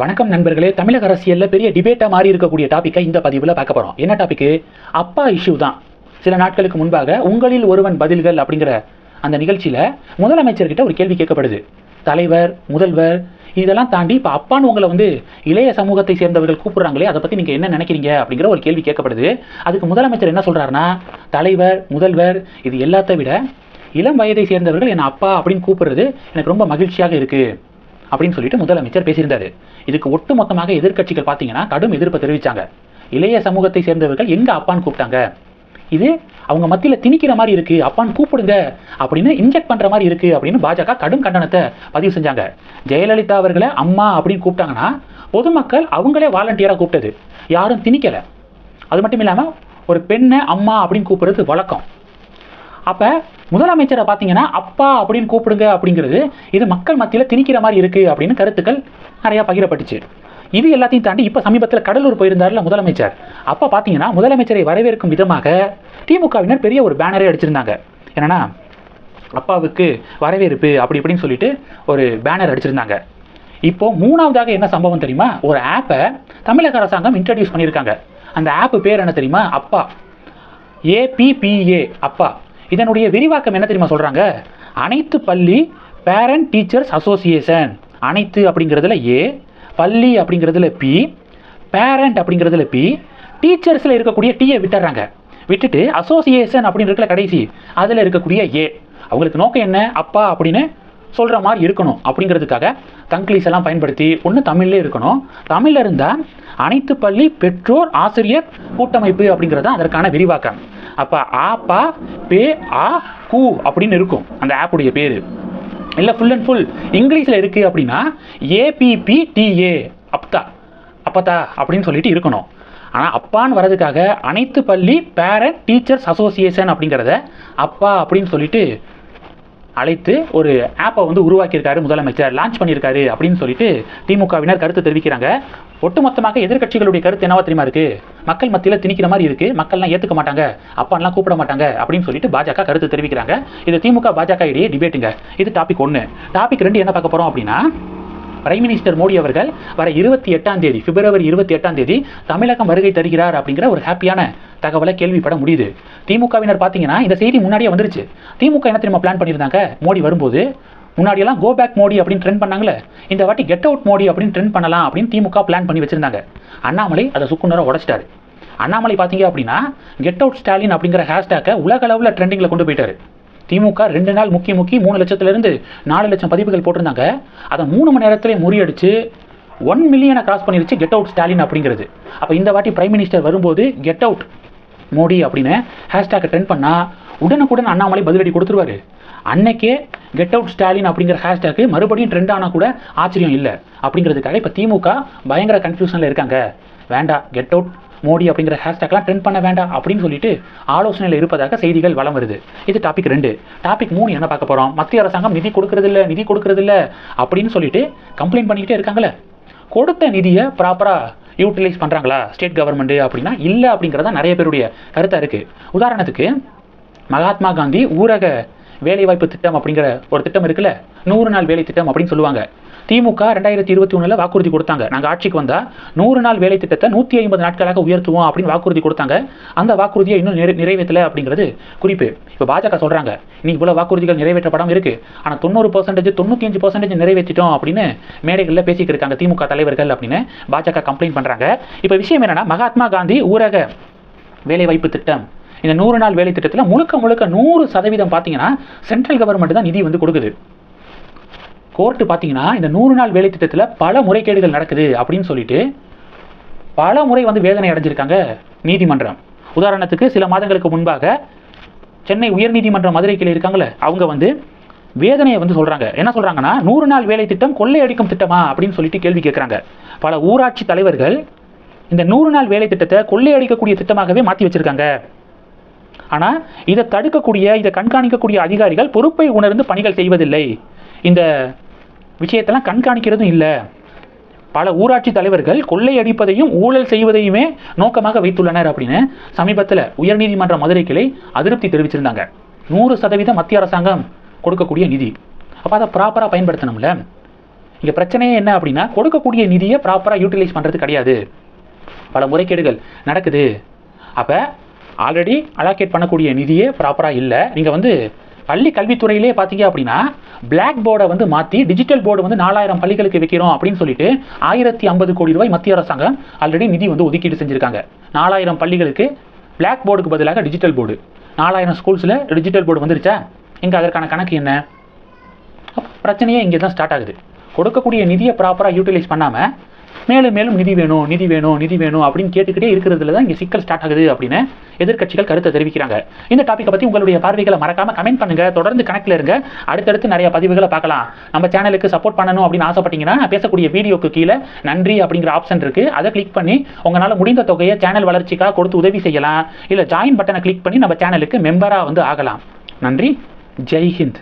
வணக்கம் நண்பர்களே. தமிழக அரசியலில் பெரிய டிபேட்டாக மாறி இருக்கக்கூடிய டாப்பிக்கை இந்த பதிவில் பார்க்க போகிறோம் என்ன டாபிக்கு அப்பா இஷ்யூ தான். சில நாட்களுக்கு முன்பாக உங்களில் ஒருவன் பதில்கள் அப்படிங்கிற அந்த நிகழ்ச்சியில் முதலமைச்சர்கிட்ட ஒரு கேள்வி கேட்கப்படுது. தலைவர் முதல்வர் இதெல்லாம் தாண்டி இப்போ அப்பான்னு உங்களை வந்து இளைய சமூகத்தை சேர்ந்தவர்கள் கூப்பிட்றாங்களே அதை பற்றி நீங்கள் என்ன நினைக்கிறீங்க அப்படிங்கிற ஒரு கேள்வி கேட்கப்படுது. அதுக்கு முதலமைச்சர் என்ன சொல்கிறாருன்னா தலைவர் முதல்வர் இது எல்லாத்தை விட இளம் வயதை சேர்ந்தவர்கள் என்னை அப்பா அப்படின்னு கூப்பிடுறது எனக்கு ரொம்ப மகிழ்ச்சியாக இருக்குது அப்படின்னு சொல்லிட்டு முதலமைச்சர் பேசியிருந்தாரு. இதுக்கு ஒட்டு மொத்தமாக எதிர்க்கட்சிகள் பார்த்தீங்கன்னா கடும் எதிர்ப்பை தெரிவிச்சாங்க. இளைய சமூகத்தை சேர்ந்தவர்கள் எங்க அப்பான்னு கூப்பிட்டாங்க. இது அவங்க மத்தியில் திணிக்கிற மாதிரி இருக்கு. அப்பான்னு கூப்பிடுங்க அப்படின்னு இன்ஜெக்ட் பண்ற மாதிரி இருக்கு அப்படின்னு பாஜக கடும் கண்டனத்தை பதிவு செஞ்சாங்க. ஜெயலலிதா அவர்களை அம்மா அப்படின்னு கூப்பிட்டாங்கன்னா பொதுமக்கள் அவங்களே வாலண்டியராக கூப்பிட்டது. யாரும் திணிக்கலை. அது மட்டும் இல்லாமல் ஒரு பெண்ணை அம்மா அப்படின்னு கூப்பிடுறது வழக்கம். அப்போ முதலமைச்சரை பார்த்தீங்கன்னா அப்பா அப்படின்னு கூப்பிடுங்க அப்படிங்கிறது இது மக்கள் மத்தியில் திணிக்கிற மாதிரி இருக்குது அப்படின்னு கருத்துக்கள் நிறையா பகிரப்பட்டுச்சு. இது எல்லாத்தையும் தாண்டி இப்போ சமீபத்தில் கடலூர் போயிருந்தார்ல முதலமைச்சர். அப்போ பார்த்தீங்கன்னா முதலமைச்சரை வரவேற்கும் விதமாக திமுகவினர் பெரிய ஒரு பேனரே அடிச்சிருந்தாங்க. என்னன்னா அப்பாவுக்கு வரவேற்பு அப்படி இப்படின்னு சொல்லிட்டு ஒரு பேனர் அடிச்சிருந்தாங்க. இப்போ மூணாவதாக என்ன சம்பவம் தெரியுமா? ஒரு ஆப்பை தமிழக அரசாங்கம் இன்ட்ரடியூஸ் பண்ணியிருக்காங்க. அந்த ஆப் பேர் என்ன தெரியுமா? அப்பா. ஏபிபிஏ அப்பா. இதனுடைய விரிவாக்கம் என்ன தெரியுமா சொல்கிறாங்க அனைத்து பள்ளி பேரண்ட் டீச்சர்ஸ் அசோசியேஷன் அனைத்து அப்படிங்கிறதுல ஏ பள்ளி அப்படிங்கிறதுல பி பேரண்ட் அப்படிங்கிறதுல பி டீச்சர்ஸில் இருக்கக்கூடிய டீயை விட்டுறாங்க. விட்டுட்டு அசோசியேஷன் அப்படின்னு இருக்கிற கடைசி அதில் இருக்கக்கூடிய ஏ அவங்களுக்கு நோக்கம் என்ன? அப்பா அப்படின்னு சொல்கிற மாதிரி இருக்கணும் அப்படிங்கிறதுக்காக தங்கிலீஸ் எல்லாம் பயன்படுத்தி ஒன்று தமிழ்லேயே இருக்கணும். தமிழில் இருந்தால் அனைத்து பள்ளி பெற்றோர் ஆசிரியர் கூட்டமைப்பு அப்படிங்கிறது தான் அதற்கான விரிவாக்கம். அப்போ ஆப்பா பே ஆ கூ அப்படின்னு இருக்கும் அந்த ஆப்புடைய பேர். இல்லை ஃபுல் அண்ட் ஃபுல் இங்கிலீஷில் இருக்குது அப்படின்னா ஏபிபிடிஏ அப்தா அப்பதா அப்படின்னு சொல்லிட்டு இருக்கணும். ஆனால் அப்பான்னு வர்றதுக்காக அனைத்து பள்ளி பேரண்ட் டீச்சர்ஸ் அசோசியேஷன் அப்படிங்கிறத அப்பா அப்படின்னு சொல்லிட்டு அழைத்து ஒரு ஆப்பை வந்து உருவாக்கியிருக்காரு முதலமைச்சர். லான்ச் பண்ணியிருக்காரு அப்படின்னு சொல்லிட்டு திமுகவினர் கருத்து தெரிவிக்கிறாங்க. ஒட்டுமொத்தமாக எதிர்க்கட்சிகளுடைய கருத்து என்னவா தெரியுமா இருக்கு? மக்கள் மத்தியில் திணிக்கிற மாதிரி இருக்கு. மக்கள்லாம் ஏற்றுக்க மாட்டாங்க. அப்பான்லாம் கூப்பிட மாட்டாங்க அப்படின்னு சொல்லிட்டு பாஜக கருத்து தெரிவிக்கிறாங்க. இது திமுக பாஜக இடையே டிபேட்டுங்க இது டாபிக் ஒன்று டாபிக் ரெண்டு என்ன பார்க்க போகிறோம் அப்படின்னா பிரைம் மினிஸ்டர் மோடி அவர்கள் வர இருபத்தி எட்டாம் தேதி பிப்ரவரி இருபத்தி எட்டாம் தேதி தமிழகம் வருகை தருகிறார் அப்படிங்கிற ஒரு ஹாப்பியான தகவலை கேள்விப்பட முடியுது. திமுகவினர் பார்த்தீங்கன்னா இந்த செய்தி முன்னாடியே வந்துருச்சு. திமுக என்ன தெரியுமா பிளான் பண்ணியிருந்தாங்க? மோடி வரும்போது முன்னாடியெல்லாம் கோ பேக் மோடி அப்படின்னு ட்ரெண்ட் பண்ணாங்களே இந்த வாட்டி கெட் அவுட் மோடி அப்படின்னு ட்ரெண்ட் பண்ணலாம் அப்படின்னு திமுக பிளான் பண்ணி வச்சிருந்தாங்க. அண்ணாமலை அதை சுக்குநராக உடச்சிட்டாரு. அண்ணாமலை பார்த்தீங்க அப்படின்னா கெட் அவுட் ஸ்டாலின் அப்படிங்கிற ஹேஷ்டேக்கை உலக அளவில் ட்ரெண்டிங்கில் கொண்டு போயிட்டாரு. திமுக ரெண்டு நாள் முக்கி முக்கி மூணு லட்சத்துலேருந்து நாலு லட்சம் பதிவுகள் போட்டிருந்தாங்க. அதை மூணு மணி நேரத்திலே முறியடிச்சு ஒன் மில்லியனை கிராஸ் பண்ணிருச்சு கெட் அவுட் ஸ்டாலின் அப்படிங்கிறது. அப்போ இந்த வாட்டி பிரைம் மினிஸ்டர் வரும்போது கெட் அவுட் மோடி அப்படின்னு ஹேஷ்டேக்கை ட்ரெண்ட் பண்ணால் உடனுக்குடன் அண்ணாமலை பதிலடி கொடுத்துருவாரு. அன்னைக்கே கெட் அவுட் ஸ்டாலின் அப்படிங்கிற ஹேஷ்டேக்கு மறுபடியும் ட்ரெண்ட் ஆனால் கூட ஆச்சரியம் இல்லை. அப்படிங்கிறதுக்காக இப்போ திமுக பயங்கர கன்ஃபியூஷனில் இருக்காங்க. வேண்டாம் கெட் அவுட் மோடி அப்படிங்கிற ஹேஷ்டேக்லாம் ட்ரெண்ட் பண்ண வேண்டாம் அப்படின்னு சொல்லிட்டு ஆலோசனையில் இருப்பதாக செய்திகள் வளம் வருது. இது டாபிக் ரெண்டு. டாபிக் மூணு என்ன பார்க்க போகிறோம் மத்திய அரசாங்கம் நிதி கொடுக்கறதில்ல நிதி கொடுக்கறதில்ல அப்படின்னு சொல்லிட்டு கம்ப்ளைண்ட் பண்ணிக்கிட்டே இருக்காங்களே கொடுத்த நிதியை ப்ராப்பராக யூட்டிலைஸ் பண்ணுறாங்களா ஸ்டேட் கவர்மெண்ட்டு அப்படின்னா இல்லை அப்படிங்கிறதா நிறைய பேருடைய கருத்தாக இருக்குது உதாரணத்துக்கு மகாத்மா காந்தி ஊரக வேலைவாய்ப்பு திட்டம் அப்படிங்கிற ஒரு திட்டம் இருக்குல்ல. நூறு நாள் வேலை திட்டம் அப்படின்னு சொல்லுவாங்க. திமுக ரெண்டாயிரத்தி இருபத்தி ஒன்றில் வாக்குறுதி கொடுத்தாங்க. நாங்கள் ஆட்சிக்கு வந்தால் நூறு நாள் வேலை திட்டத்தை நூற்றி ஐம்பது நாட்களாக உயர்த்துவோம் அப்படின்னு வாக்குறுதி கொடுத்தாங்க. அந்த வாக்குறுதியை இன்னும் நிறை நிறைவேற்றலை அப்படிங்கிறது குறிப்பு. இப்போ பாஜக சொல்கிறாங்க நீ இவ்வளோ வாக்குறுதிகள் நிறைவேற்றப்படாமல் இருக்குது ஆனால் தொண்ணூறு பர்சன்டேஜ் தொண்ணூற்றி அஞ்சு பர்சன்டேஜ் நிறைவேற்றிட்டோம் அப்படின்னு மேடைகளில் பேசிக்கிட்டு இருக்காங்க திமுக தலைவர்கள் அப்படின்னு பாஜக கம்ப்ளைண்ட் பண்ணுறாங்க இப்போ விஷயம் என்னென்னா மகாத்மா காந்தி ஊரக வேலைவாய்ப்பு திட்டம். இந்த நூறு நாள் வேலை திட்டத்தில் முழுக்க முழுக்க நூறு சதவீதம் பார்த்தீங்கன்னா சென்ட்ரல் கவர்மெண்ட் தான் நிதி வந்து கொடுக்குது. கோர்ட்டு பார்த்தீங்கன்னா இந்த நூறு நாள் வேலை திட்டத்தில் பல முறைகேடுகள் நடக்குது அப்படின்னு சொல்லிட்டு பல முறை வந்து வேதனை அடைஞ்சிருக்காங்க நீதிமன்றம். உதாரணத்துக்கு சில மாதங்களுக்கு முன்பாக சென்னை உயர்நீதிமன்றம் மதுரை கிளை இருக்காங்களே அவங்க வந்து வேதனையை வந்து சொல்கிறாங்க என்ன சொல்கிறாங்கன்னா நூறு நாள் வேலை திட்டம் கொள்ளையடிக்கும் திட்டமா அப்படின்னு சொல்லிட்டு கேள்வி கேட்குறாங்க பல ஊராட்சி தலைவர்கள் இந்த நூறு நாள் வேலை திட்டத்தை கொள்ளையடிக்கக்கூடிய திட்டமாகவே மாற்றி வச்சிருக்காங்க. ஆனால் இதை தடுக்கக்கூடிய இதை கண்காணிக்கக்கூடிய அதிகாரிகள் பொறுப்பை உணர்ந்து பணிகள் செய்வதில்லை. இந்த விஷயத்தெல்லாம் கண்காணிக்கிறதும் இல்லை. பல ஊராட்சி தலைவர்கள் கொள்ளையடிப்பதையும் ஊழல் செய்வதையுமே நோக்கமாக வைத்துள்ளனர் அப்படின்னு சமீபத்தில் உயர்நீதிமன்ற மதுரை கிளை அதிருப்தி தெரிவிச்சிருந்தாங்க. நூறு சதவீதம் மத்திய அரசாங்கம் கொடுக்கக்கூடிய நிதி. அப்போ அதை ப்ராப்பராக பயன்படுத்தணும்ல. இங்கே பிரச்சனையே என்ன அப்படின்னா கொடுக்கக்கூடிய நிதியை ப்ராப்பராக யூட்டிலைஸ் பண்ணுறது கிடையாது. பல முறைகேடுகள் நடக்குது. அப்போ ஆல்ரெடி அலாக்கேட் பண்ணக்கூடிய நிதியே ப்ராப்பராக இல்லை. நீங்கள் வந்து பள்ளி கல்வித்துறையிலே பார்த்தீங்க அப்படின்னா பிளாக் போர்டை வந்து மாற்றி டிஜிட்டல் போர்டு வந்து நாலாயிரம் பள்ளிகளுக்கு வைக்கிறோம் அப்படின்னு சொல்லிட்டு ஆயிரத்தி ஐம்பது கோடி ரூபாய் மத்திய அரசாங்கம் ஆல்ரெடி நிதி வந்து ஒதுக்கீடு செஞ்சுருக்காங்க. நாலாயிரம் பள்ளிகளுக்கு பிளாக் போர்டுக்கு பதிலாக டிஜிட்டல் போர்டு நாலாயிரம் ஸ்கூல்ஸில் டிஜிட்டல் போர்டு வந்துருச்சா? இங்கே அதற்கான கணக்கு என்ன? பிரச்சனையே இங்கே தான் ஸ்டார்ட் ஆகுது. கொடுக்கக்கூடிய நிதியை ப்ராப்பராக யூட்டிலைஸ் பண்ணாமல் மேலும் மேலும் நிதி வேணும் நிதி வேணும் நிதி வேணும் அப்படின்னு கேட்டுக்கிட்டே இருக்கிறதுல தான் இங்கே சிக்கல் ஸ்டார்ட் ஆகுது அப்படின்னு எதிர்க்கட்சிகள் கருத்தை தெரிவிக்கிறாங்க. இந்த டாப்பிக்கை பற்றி உங்களுடைய பார்வைகளை மறக்காமல் கமெண்ட் பண்ணுங்கள் தொடர்ந்து கணக்கில் இருங்க. அடுத்தடுத்து நிறைய பதிவுகளை பார்க்கலாம். நம்ம சேனலுக்கு சப்போர்ட் பண்ணணும் அப்படின்னு ஆசைப்பட்டீங்கன்னா பேசக்கூடிய வீடியோக்கு கீழே நன்றி அப்படிங்கிற ஆப்ஷன் இருக்குது அதை கிளிக் பண்ணி உங்களால் முடிந்த தொகையை சேனல் வளர்ச்சிக்காக கொடுத்து உதவி செய்யலாம். இல்லை ஜாயின் பட்டனை கிளிக் பண்ணி நம்ம சேனலுக்கு மெம்பராக வந்து ஆகலாம். நன்றி. ஜெய்ஹிந்த்